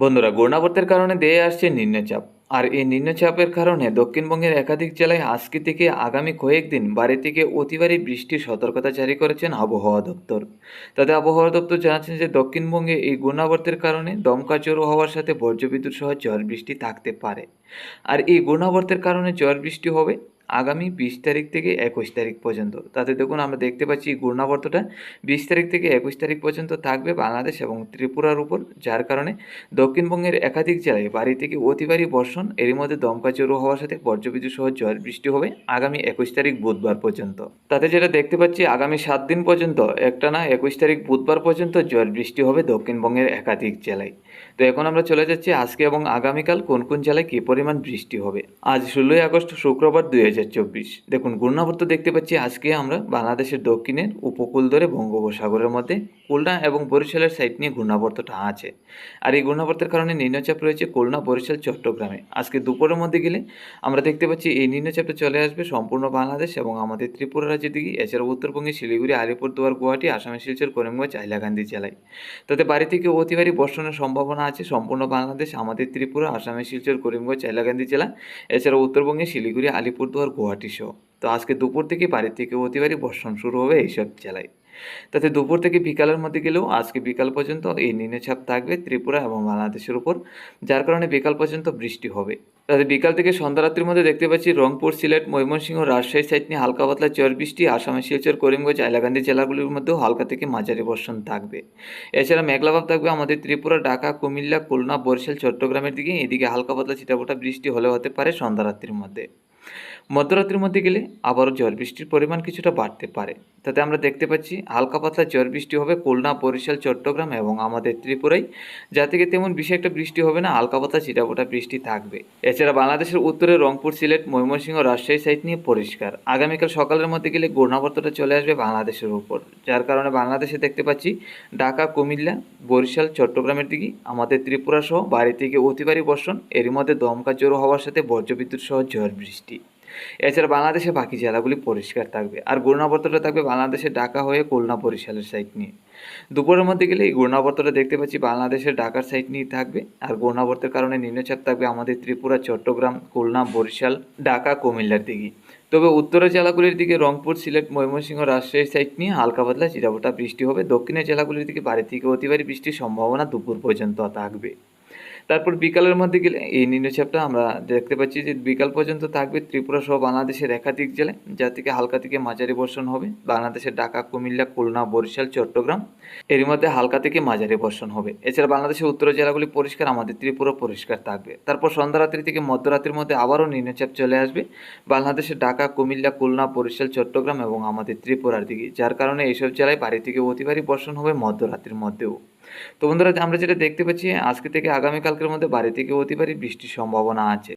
বন্ধুরা, ঘূর্ণাবর্তের কারণে দেয়ে আসছে নিম্নচাপ। আর এই নিম্নচাপের কারণে দক্ষিণবঙ্গের একাধিক জেলায় আজকে থেকে আগামী কয়েকদিন বাড়ি থেকে অতিবারী বৃষ্টির সতর্কতা জারি করেছেন আবহাওয়া দপ্তর। তাতে আবহাওয়া দপ্তর জানাচ্ছেন যে দক্ষিণবঙ্গে এই গুণাবর্তের কারণে দমকা জোরো হওয়ার সাথে বজ্রবিদ্যুৎ সহ ঝড় বৃষ্টি থাকতে পারে। আর এই গুণাবর্তের কারণে ঝড় বৃষ্টি হবে? আগামী বিশ তারিখ থেকে একুশ তারিখ পর্যন্ত। তাতে দেখুন, আমরা দেখতে পাচ্ছি ঘূর্ণাবর্তটা বিশ তারিখ থেকে একুশ তারিখ পর্যন্ত থাকবে বাংলাদেশ এবং ত্রিপুরার উপর, যার কারণে দক্ষিণবঙ্গের একাধিক জেলায় বাড়ি থেকে অতি ভারী বর্ষণ, এরই মধ্যে দমকা জোরো হওয়ার সাথে বজ্রবিদ্যুৎ সহ ঝড় বৃষ্টি হবে আগামী একুশ তারিখ বুধবার পর্যন্ত। তাতে যেটা দেখতে পাচ্ছি, আগামী সাত দিন পর্যন্ত একটা না একুশ তারিখ বুধবার পর্যন্ত ঝড় বৃষ্টি হবে দক্ষিণবঙ্গের একাধিক জেলায়। তো এখন আমরা চলে যাচ্ছি আজকে এবং আগামীকাল কোন কোন জেলায় কী পরিমাণ বৃষ্টি হবে। আজ ষোলোই আগস্ট, শুক্রবার দুই হাজার চব্বিশ দেখুন, ঘূর্ণাবর্ত দেখতে পাচ্ছি আজকে আমরা বাংলাদেশের দক্ষিণের উপকূল ধরে বঙ্গোপসাগরের মধ্যে, খুলনা এবং বরিশালের সাইড নিয়ে ঘূর্ণাবর্তটা আছে। আর এই ঘূর্ণাবর্তের কারণে নিম্নচাপ রয়েছে খুলনা, বরিশাল, চট্টগ্রামে। আজকে দুপুরের মধ্যে গেলে আমরা দেখতে পাচ্ছি এই নিম্নচাপটা চলে আসবে সম্পূর্ণ বাংলাদেশ এবং আমাদের ত্রিপুরা রাজ্যের দিকে, এছাড়া উত্তরবঙ্গে শিলিগুড়ি, আলিপুরদুয়ার, গুয়াহাটি, আসামের শিলচর, করিমগঞ্জ, হাইলাকান্দি জেলায়। তাতে বাড়ি থেকে অতি ভারী বর্ষণের সম্ভাবনা আছে সম্পূর্ণ বাংলাদেশ, আমাদের ত্রিপুরা, আসামের শিলচর, করিমগঞ্জ, হাইলাকান্দি জেলা, এছাড়া উত্তরবঙ্গে শিলিগুড়ি, আলিপুরদুয়ার গুয়াহাটি সহ তো আজকে দুপুর থেকে বাড়ি থেকে অতি ভারী বর্ষণ শুরু হবে এইসব জেলায়। তাতে দুপুর থেকে বিকালের মধ্যে গেলেও আজকে বিকাল পর্যন্ত এই নিম্নচাপ থাকবে ত্রিপুরা এবং বাংলাদেশের উপর, যার কারণে বিকাল পর্যন্ত বৃষ্টি হবে। তাতে বিকাল থেকে সন্ধ্যা রাত্রির মধ্যে দেখতে পাচ্ছি রংপুর, সিলেট, ময়মনসিংহ, রাজশাহী সাইড নিয়ে হালকা পাতলা চর বৃষ্টি আসামের শিলচর, করিমগঞ্জ, হাইলাকান্দি জেলাগুলির মধ্যেও হালকা থেকে মাঝারি বর্ষণ থাকবে। এছাড়া মেঘলাভাব থাকবে আমাদের ত্রিপুরা, ঢাকা, কুমিল্লা, খুলনা, বরিশাল, চট্টগ্রামের দিকে। এদিকে হালকা পাতলা ছিটাফোটা বৃষ্টি হলেও হতে পারে সন্ধ্যারাত্রির মধ্যে। মধ্যরাত্রির মধ্যে গেলে আবারও ঝড় বৃষ্টির পরিমাণ কিছুটা বাড়তে পারে। তাতে আমরা দেখতে পাচ্ছি হালকা পাতলা ঝড় বৃষ্টি হবে খুলনা, বরিশাল, চট্টগ্রাম এবং আমাদের ত্রিপুরায়। যা থেকে তেমন বেশি একটা বৃষ্টি হবে না, হালকা পাতলা ছিটাফোটা বৃষ্টি থাকবে। এছাড়া বাংলাদেশের উত্তরে রংপুর, সিলেট, ময়মনসিংহ রাজশাহী সাইড নিয়ে পরিষ্কার। আগামীকাল সকালের মধ্যে গেলে ঘূর্ণাবর্তটা চলে আসবে বাংলাদেশের উপর। যার কারণে বাংলাদেশে দেখতে পাচ্ছি ঢাকা, কুমিল্লা, বরিশাল, চট্টগ্রামের দিকে আমাদের ত্রিপুরা সহ বাড়ি থেকে অতি ভারী বর্ষণ। এরই মধ্যে দমকা জোরো হওয়ার সাথে বজ্রবিদ্যুৎ সহ ঝড় বৃষ্টি। এছাড়া বাংলাদেশের বাকি জেলাগুলি পরিষ্কার থাকবে। আর ঘূর্ণাবর্তটা থাকবে বাংলাদেশের ঢাকা হয়ে খুলনা বরিশালের সাইড নিয়ে। দুপুরের মধ্যে গেলে এই ঘূর্ণাবর্তটা দেখতে পাচ্ছি বাংলাদেশের ঢাকার সাইড নিয়ে থাকবে। আর ঘূর্ণাবর্তের কারণে নিম্নচাপ থাকবে আমাদের ত্রিপুরা, চট্টগ্রাম, খুলনা, বরিশাল, ঢাকা, কুমিল্লার দিকে। তবে উত্তরের জেলাগুলির দিকে রংপুর, সিলেট, ময়মনসিংহ রাজশাহী সাইড নিয়ে হালকা পাতলা চিরাফোটা বৃষ্টি হবে। দক্ষিণের জেলাগুলির দিকে বাড়ি থেকে অতিবারী বৃষ্টির সম্ভাবনা দুপুর পর্যন্ত থাকবে। তারপর বিকালের মধ্যে গেলে এই নিম্নচাপটা আমরা দেখতে পাচ্ছি যে বিকাল পর্যন্ত থাকবে ত্রিপুরা সহ বাংলাদেশের একাধিক জেলায়, যা থেকে হালকা থেকে মাঝারি বর্ষণ হবে। বাংলাদেশের ঢাকা, কুমিল্লা, খুলনা, বরিশাল, চট্টগ্রাম এর মধ্যে হালকা থেকে মাঝারি বর্ষণ হবে। এছাড়া বাংলাদেশের উত্তর জেলাগুলি পরিষ্কার, আমাদের ত্রিপুরা পরিষ্কার থাকবে। তারপর সন্ধ্যা রাত্রি থেকে মধ্যরাত্রির মধ্যে আবারও নিম্নচাপ চলে আসবে। বাংলাদেশের ঢাকা, কুমিল্লা, খুলনা, বরিশাল, চট্টগ্রাম এবং আমাদের ত্রিপুরার দিকে, যার কারণে এইসব জেলায় বাড়ি থেকে অতি ভারী বর্ষণ হবে মধ্যরাত্রির মধ্যেও। তো বন্ধুরা আমরা যেটা দেখতে পাচ্ছি, আজকে থেকে আগামীকালকের মধ্যে বাড়ি থেকে হতে পারে বৃষ্টির সম্ভাবনা আছে।